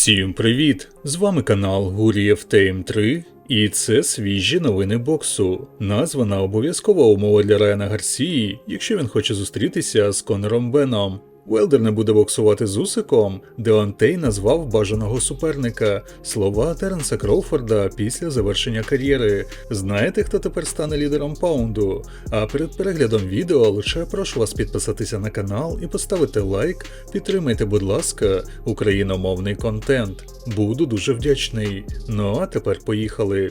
Всім привіт! З вами канал Гурієв Тейм 3 і це свіжі новини боксу. Названа обов'язкова умова для Райана Гарсії, якщо він хоче зустрітися з Конором Беном. Уелдер не буде боксувати з Усиком, Деонтей назвав бажаного суперника слова Теренса Кроуфорда після завершення кар'єри. Знаєте, хто тепер стане лідером паунду? А перед переглядом відео лише прошу вас підписатися на канал і поставити лайк. Підтримайте, будь ласка, україномовний контент. Буду дуже вдячний. Ну а тепер поїхали.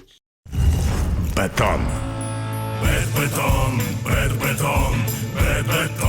Бетон. Бет-бетон, бет-бетон. Бет-бетон,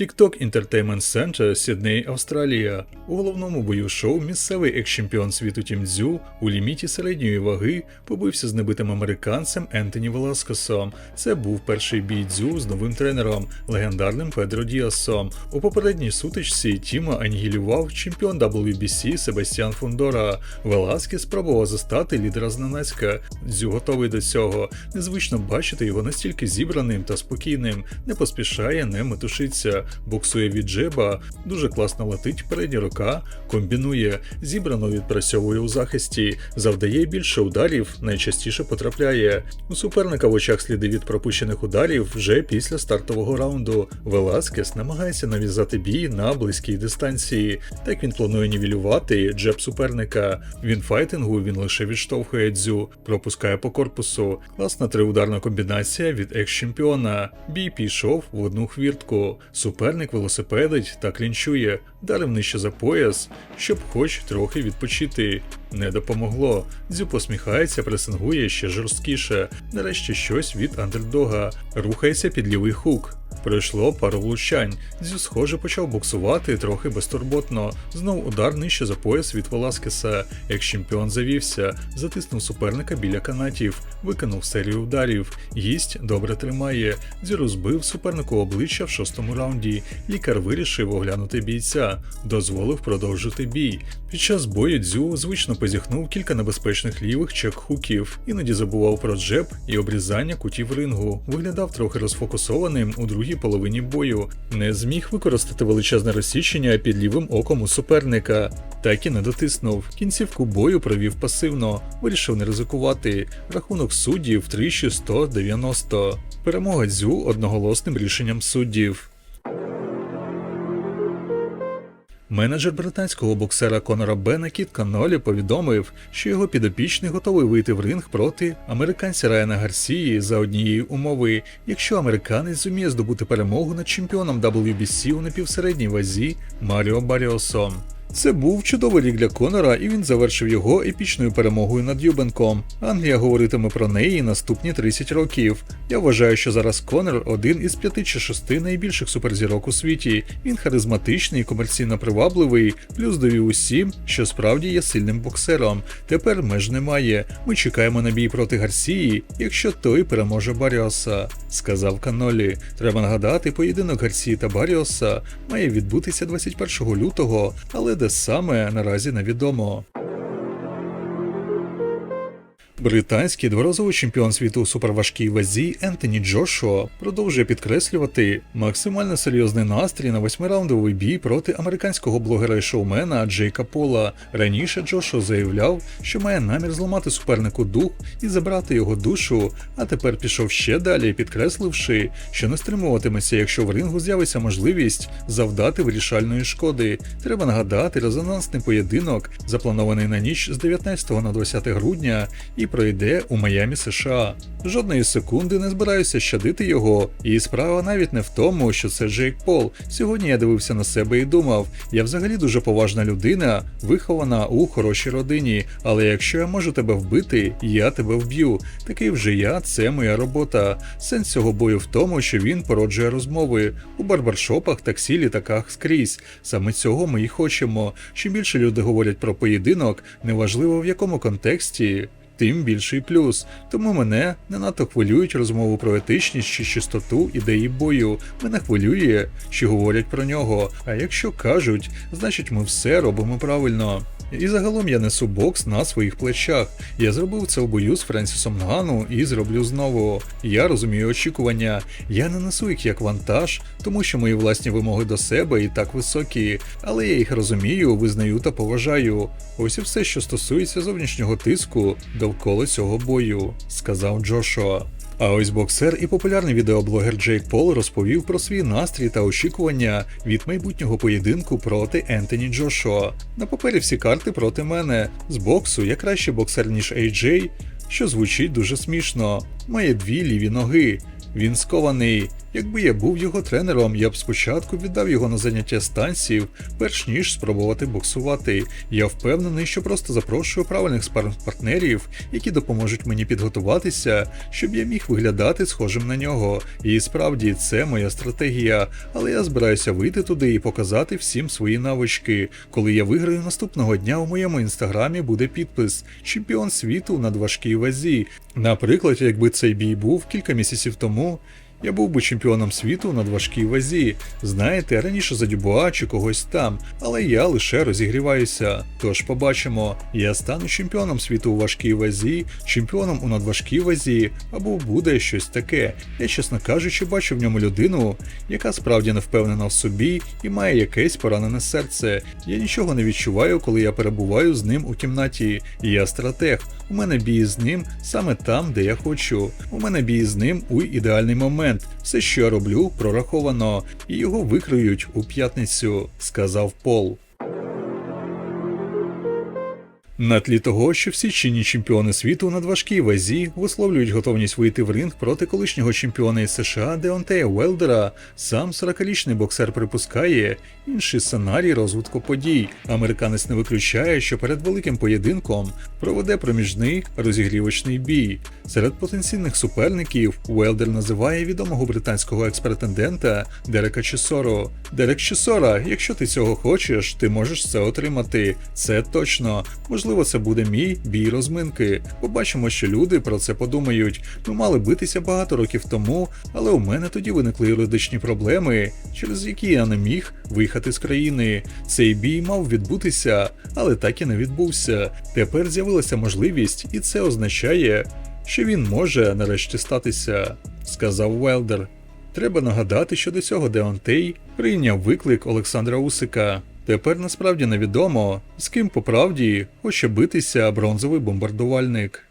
TikTok Entertainment Center, Сідней, Австралія. У головному бою шоу місцевий екс-чемпіон світу Тім Дзю у ліміті середньої ваги побився з небитим американцем Ентоні Веласкосом. Це був перший бій Дзю з новим тренером, легендарним Педро Діасом. У попередній сутичці Тіма анігілював чемпіон WBC Себастьян Фундора. Веласкес спробував застати лідера зненацька. Дзю готовий до цього. Незвично бачити його настільки зібраним та спокійним, не поспішає, не метушиться, боксує від джеба, дуже класно летить передня рука, комбінує, зібрано відпрацьовує у захисті, завдає більше ударів, найчастіше потрапляє. У суперника в очах сліди від пропущених ударів вже після стартового раунду. Веласкес намагається нав'язати бій на близькій дистанції. Так він планує нівелювати джеб суперника. Він файтингу він лише відштовхує дзю, пропускає по корпусу. Класна триударна комбінація від екс-чемпіона. Бій пішов в одну хвіртку. Суперник велосипедить та клінчує, дарив нижче за пояс, щоб хоч трохи відпочити. Не допомогло. Дзю посміхається, пресингує ще жорсткіше. Нарешті щось від андердога. Рухається під лівий хук. Пройшло пару влучань. Дзю, схоже, почав боксувати трохи безтурботно. Знов удар нижче за пояс від Веласкеса. Як чемпіон завівся, затиснув суперника біля канатів, виконав серію ударів. Гість добре тримає. Дзю розбив супернику обличчя в шостому раунді. Лікар вирішив оглянути бійця, дозволив продовжити бій. Під час бою Дзю звично позіхнув кілька небезпечних лівих чек-хуків, іноді забував про джеб і обрізання кутів рингу. Виглядав трохи розфокусованим у другій половині бою. Не зміг використати величезне розсічення під лівим оком у суперника. Так і не дотиснув. Кінцівку бою провів пасивно, вирішив не ризикувати. Рахунок суддів 3190. Перемога Дзю одноголосним рішенням суддів. Менеджер британського боксера Конора Бена Кіт Канолі повідомив, що його підопічний готовий вийти в ринг проти американця Райана Гарсії за однієї умови, якщо американець зуміє здобути перемогу над чемпіоном WBC у напівсередній вазі Маріо Баріосом. Це був чудовий рік для Конора, і він завершив його епічною перемогою над Юбенком. Англія говоритиме про неї наступні 30 років. Я вважаю, що зараз Конор один із п'яти чи шести найбільших суперзірок у світі. Він харизматичний, комерційно привабливий, плюс довів усім, що справді є сильним боксером. Тепер меж немає. Ми чекаємо на бій проти Гарсії, якщо той переможе Баріоса, сказав Канолі. Треба нагадати, поєдинок Гарсії та Баріоса має відбутися 21 лютого, але де саме наразі невідомо. Британський дворазовий чемпіон світу у суперважкій вазі Ентоні Джошуа продовжує підкреслювати максимально серйозний настрій на восьмираундовий бій проти американського блогера і шоумена Джейка Пола. Раніше Джошуа заявляв, що має намір зламати супернику дух і забрати його душу, а тепер пішов ще далі, підкресливши, що не стримуватиметься, якщо в рингу з'явиться можливість завдати вирішальної шкоди. Треба нагадати резонансний поєдинок, запланований на ніч з 19 на 20 грудня. І пройде у Майамі, США. Жодної секунди не збираюся щадити його, і справа навіть не в тому, що це Джейк Пол. Сьогодні я дивився на себе і думав, я взагалі дуже поважна людина, вихована у хорошій родині, але якщо я можу тебе вбити, я тебе вб'ю. Такий вже я, це моя робота. Сенс цього бою в тому, що він породжує розмови у барбаршопах, таксі, літаках скрізь. Саме цього ми і хочемо. Чим більше люди говорять про поєдинок, неважливо в якому контексті. Тим більший плюс. Тому мене не надто хвилюють розмови про етичність чи чистоту ідеї бою. Мене хвилює, що говорять про нього. А якщо кажуть, значить ми все робимо правильно. І загалом я несу бокс на своїх плечах. Я зробив це в бою з Френсісом Гану і зроблю знову. Я розумію очікування. Я не несу їх як вантаж, тому що мої власні вимоги до себе і так високі, але я їх розумію, визнаю та поважаю. Ось і все, що стосується зовнішнього тиску довкола цього бою, сказав Джошуа. А ось боксер і популярний відеоблогер Джейк Пол розповів про свій настрій та очікування від майбутнього поєдинку проти Ентоні Джошуа. На папері всі карти проти мене. З боксу я краще боксер, ніж Джей, що звучить дуже смішно. Має дві ліві ноги. Він скований. Якби я був його тренером, я б спочатку віддав його на заняття станців, перш ніж спробувати боксувати. Я впевнений, що просто запрошую правильних спаринг-партнерів, які допоможуть мені підготуватися, щоб я міг виглядати схожим на нього. І справді це моя стратегія. Але я збираюся вийти туди і показати всім свої навички. Коли я виграю наступного дня, у моєму інстаграмі буде підпис Чемпіон світу на важкій вазі. Наприклад, якби цей бій був кілька місяців тому. Я був би чемпіоном світу на важкій вазі, знаєте, раніше за Дюбуа чи когось там, але я лише розігріваюся. Тож побачимо, я стану чемпіоном світу у важкій вазі, чемпіоном у надважкій вазі, або буде щось таке. Я, чесно кажучи, бачу в ньому людину, яка справді не впевнена в собі і має якесь поранене серце. Я нічого не відчуваю, коли я перебуваю з ним у кімнаті. Я стратег. У мене бій з ним саме там, де я хочу. У мене бій з ним у ідеальний момент. Все, що я роблю, прораховано, і його викриють у п'ятницю, сказав Пол. На тлі того, що всі чинні чемпіони світу на важкій вазі висловлюють готовність вийти в ринг проти колишнього чемпіона із США Деонтея Уелдера, сам 40-річний боксер припускає інший сценарій розвитку подій. Американець не виключає, що перед великим поєдинком проведе проміжний розігрівочний бій. Серед потенційних суперників Уелдер називає відомого британського експретендента Дерека Чесоро. Дерек Чесора, якщо ти цього хочеш, ти можеш це отримати. Це точно. Можливо, це буде мій бій розминки. Побачимо, що люди про це подумають. Ми мали битися багато років тому, але у мене тоді виникли юридичні проблеми, через які я не міг виїхати з країни. Цей бій мав відбутися, але так і не відбувся. Тепер з'явилася можливість, і це означає, що він може нарешті статися, сказав Велдер. Треба нагадати, що до цього Деонтей прийняв виклик Олександра Усика. Тепер насправді невідомо, з ким по правді хоче битися бронзовий бомбардувальник.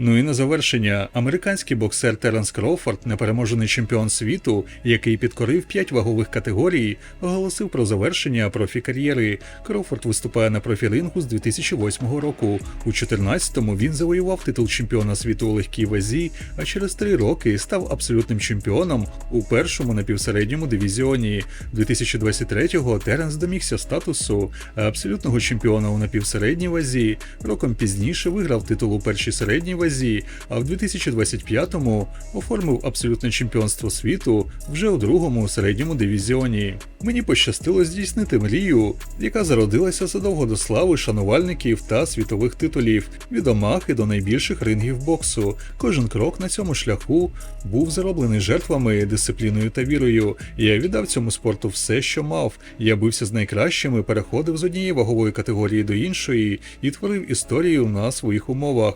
Ну і на завершення, американський боксер Теренс Кроуфорд, непереможений чемпіон світу, який підкорив 5 вагових категорій, оголосив про завершення профі-кар'єри. Кроуфорд виступає на профі-рингу з 2008 року. У 2014-му він завоював титул чемпіона світу у легкій вазі, а через три роки став абсолютним чемпіоном у першому напівсередньому дивізіоні. 2023-го Теренс домігся статусу абсолютного чемпіона у напівсередній вазі. Роком пізніше виграв титул у першій середній вазі вазі, а в 2025-му оформив абсолютне чемпіонство світу вже у другому середньому дивізіоні. Мені пощастило здійснити мрію, яка зародилася задовго до слави шанувальників та світових титулів від омахи до найбільших рингів боксу. Кожен крок на цьому шляху був зароблений жертвами, дисципліною та вірою. Я віддав цьому спорту все, що мав. Я бився з найкращими, переходив з однієї вагової категорії до іншої і творив історію на своїх умовах.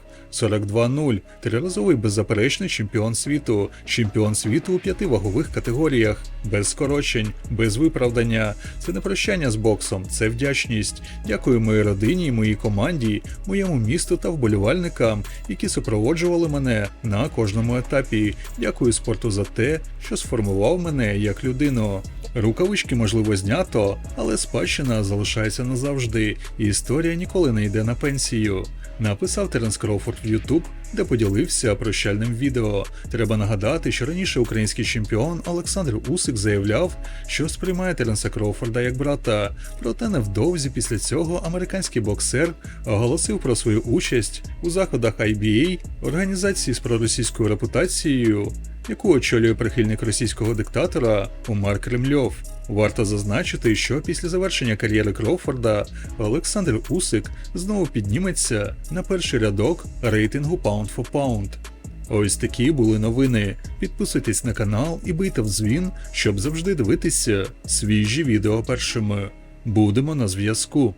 42-0. Триразовий беззаперечний чемпіон світу, чемпіон світу у п'яти вагових категоріях, без скорочень, без виправдання. Це не прощання з боксом, це вдячність. Дякую моїй родині, моїй команді, моєму місту та вболівальникам, які супроводжували мене на кожному етапі. Дякую спорту за те, що сформував мене як людину. Рукавички можливо знято, але спадщина залишається назавжди, і історія ніколи не йде на пенсію. Написав Теренс Кроуфорд в YouTube, де поділився прощальним відео. Треба нагадати, що раніше український чемпіон Олександр Усик заявляв, що сприймає Теренса Кроуфорда як брата. Проте невдовзі після цього американський боксер оголосив про свою участь у заходах IBA, організації з проросійською репутацією, яку очолює прихильник російського диктатора Умар Кремльов. Варто зазначити, що після завершення кар'єри Кроуфорда Олександр Усик знову підніметься на перший рядок рейтингу Pound for Pound. Ось такі були новини. Підписуйтесь на канал і бийте в дзвін, щоб завжди дивитися свіжі відео першими. Будемо на зв'язку.